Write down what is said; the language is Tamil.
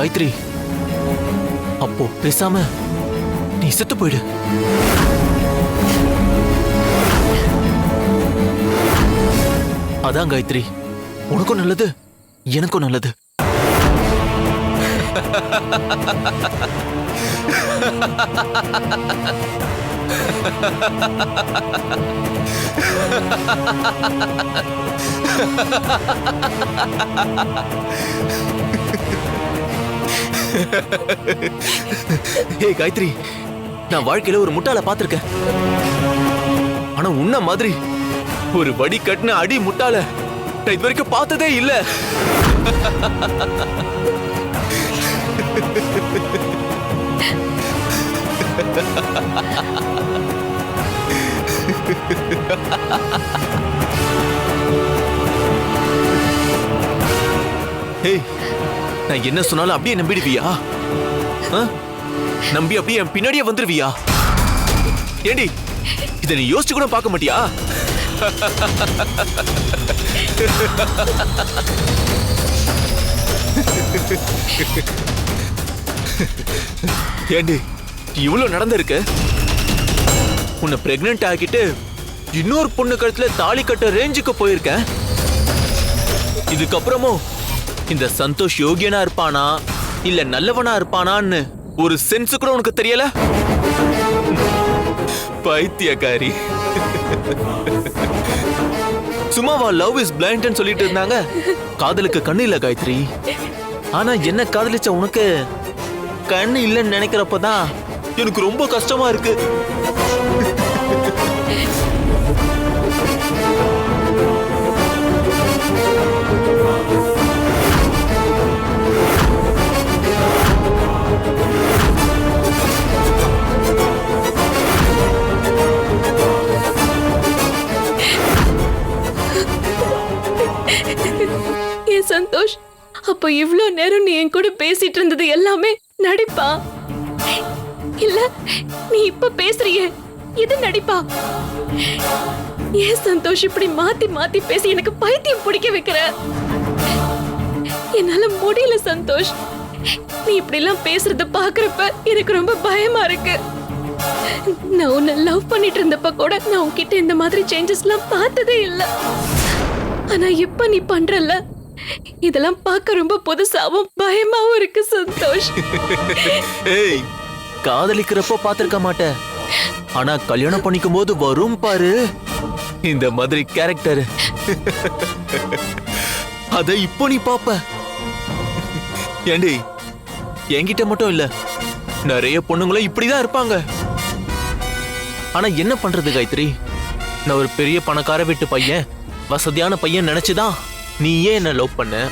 காயத்ரி அப்போ பேசாம நீ செத்து போயிடு அதான் காயத்ரி உனக்கும் நல்லது எனக்கும் நல்லது ஏய் காயத்ரி நான் வாழ்க்கையில ஒரு முட்டாள பாத்திருக்கேன் ஆனா உன்ன மாதிரி ஒரு வடி கட்டின அடி முட்டாள நான் இது வரைக்கும் பார்த்ததே இல்ல. ஏய் நான் என்ன சொன்னாலும் அப்படியே நம்பிடுவியா? நம்பி அப்படியே என் பின்னாடியே வந்துருவியா? ஏண்டி இதை நீ யோசிச்சு கூட பார்க்க மாட்டியா? ஏண்டி இவ்வளவு நடந்திருக்கு? உன்னை பிரெக்னென்ட் ஆக்கிட்டு இன்னொரு பொண்ணு கழுத்துல தாலி கட்ட ரேஞ்சுக்கு போயிருக்கேன். இதுக்கப்புறமும் இந்த சந்தோஷ் யோகியனா இருப்பானா? இல்ல நல்லவனா இருப்பானான்னு ஒரு சென்ஸ் கூட உனக்கு தெரியல? பைத்தியக்காரி. சும்மாவா லவ் இஸ் பிளைண்ட்னு சொல்லிட்டு இருந்தாங்க? காதலுக்கு கண்ணு இல்ல காயத்ரி. ஆனா என்ன காதலிச்ச உனக்கு? கண்ணு இல்லைன்னு நினைக்கிறப்பதான் எனக்கு ரொம்ப கஷ்டமா இருக்கு. சந்தோஷ் அப்ப இவ்ளோ நேரம் நீ என் கூட பேசிட்டு இருந்தது எல்லாமே நடிப்பா? இல்ல நீ இப்ப பேசுறியே இது நடிப்பா? ஏன் சந்தோஷ் இப்படி மாத்தி மாத்தி பேசி எனக்கு பைத்தியம் பிடிக்க வைக்கிற? என்னால முடியல சந்தோஷ் நீ இப்படி எல்லாம் பேசுறத பாக்குறப்ப எனக்கு ரொம்ப பயமா இருக்கு. நான் உன்னை லவ் பண்ணிட்டு இருந்தப்ப கூட நான் உன்கிட்ட இந்த மாதிரி சேஞ்சஸ் எல்லாம் பார்த்ததே இல்ல. ஆனா இப்ப நீ பண்றல இதெல்லாம் பார்க்க ரொம்ப புதுசாவும் பயமாவும் இருக்கு சந்தோஷ். ஏய் காதலிக்கிறப்போ பாத்திருக்க மாட்டேன் ஆனா கல்யாணம் பண்ணிக்கும் போது வரும் பாரு. இந்த மாதிரி கேரக்டர் அத இப்போ நீ பாப்ப. ஏண்டி என்கிட்ட மட்டும் இல்ல நிறைய பொண்ணுங்களும் இப்படிதான் இருப்பாங்க. ஆனா என்ன பண்றது காயத்ரி? நான் ஒரு பெரிய பணக்கார வீட்டு பையன் வசதியான பையன் நினைச்சுதான். நீ ஏன் என்ன லவ் பண்ண.